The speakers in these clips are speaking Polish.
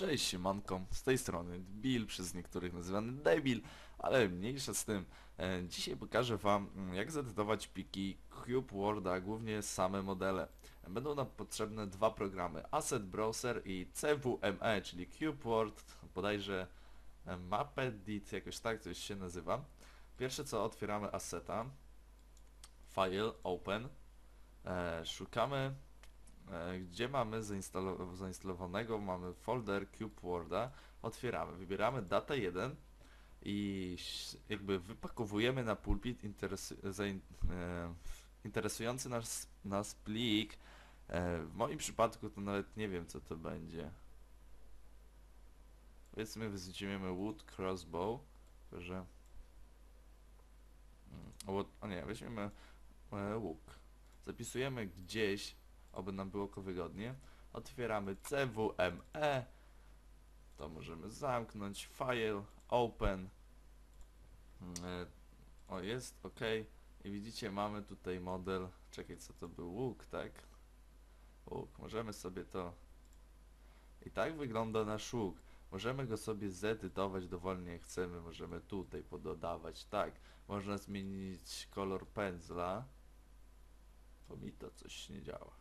Cześć siemanko, z tej strony Bill, przez niektórych nazywany Debil, ale mniejsza z tym. E, Dzisiaj pokażę Wam mm, jak zedytować pliki Cube Worda, głównie same modele. Będą nam potrzebne dwa programy, Asset Browser i CWME, czyli Cube Word, bodajże e, Mapedit, jakoś tak coś się nazywa. Pierwsze co otwieramy Asseta, File, Open, e, szukamy gdzie mamy zainstalo zainstalowanego, mamy folder Cube Worda, otwieramy, wybieramy datę 1 i jakby wypakowujemy na pulpit interesu e, interesujący nas, nas plik. E, w moim przypadku to nawet nie wiem co to będzie. Powiedzmy weźmiemy wood crossbow, że... Mm, O, nie, weźmiemy e, łuk. Zapisujemy gdzieś oby nam było wygodnie. Otwieramy CWME. To możemy zamknąć. File, open. Mm, e, O, jest, ok. I widzicie, mamy tutaj model. Czekaj, co to był? Łuk, tak? Łuk. Możemy sobie to... I tak wygląda nasz łuk. Możemy go sobie zedytować dowolnie jak chcemy. Możemy tutaj pododawać. Tak. Można zmienić kolor pędzla. To mi to coś nie działa.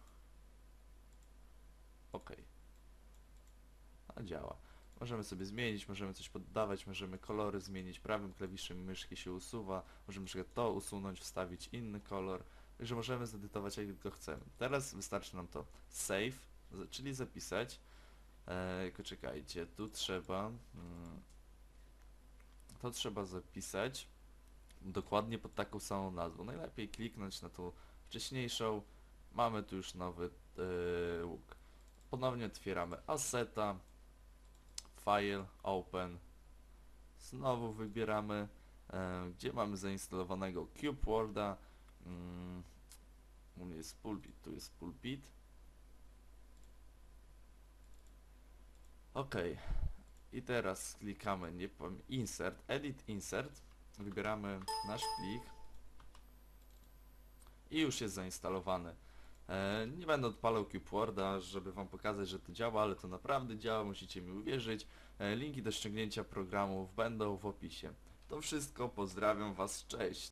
OK. A działa. Możemy sobie zmienić, możemy coś poddawać, możemy kolory zmienić, prawym klawiszem myszki się usuwa, możemy to usunąć, wstawić inny kolor, także możemy zedytować jak tylko chcemy. Teraz wystarczy nam to save, czyli zapisać, e, tylko czekajcie, tu trzeba, mm, to trzeba zapisać dokładnie pod taką samą nazwą. Najlepiej kliknąć na tą wcześniejszą, mamy tu już nowy e, łuk. Ponownie otwieramy Asseta, File, Open. Znowu wybieramy, e, gdzie mamy zainstalowanego Cube Worda. Mm, u mnie jest pulpit, tu jest pulpit. Ok. I teraz klikamy nie powiem, Insert, Edit Insert. Wybieramy nasz plik. I już jest zainstalowany. E, nie będę odpalał CubeWorda, żeby wam pokazać, że to działa, ale to naprawdę działa, musicie mi uwierzyć. E, linki do ściągnięcia programów będą w opisie. To wszystko, pozdrawiam was, cześć!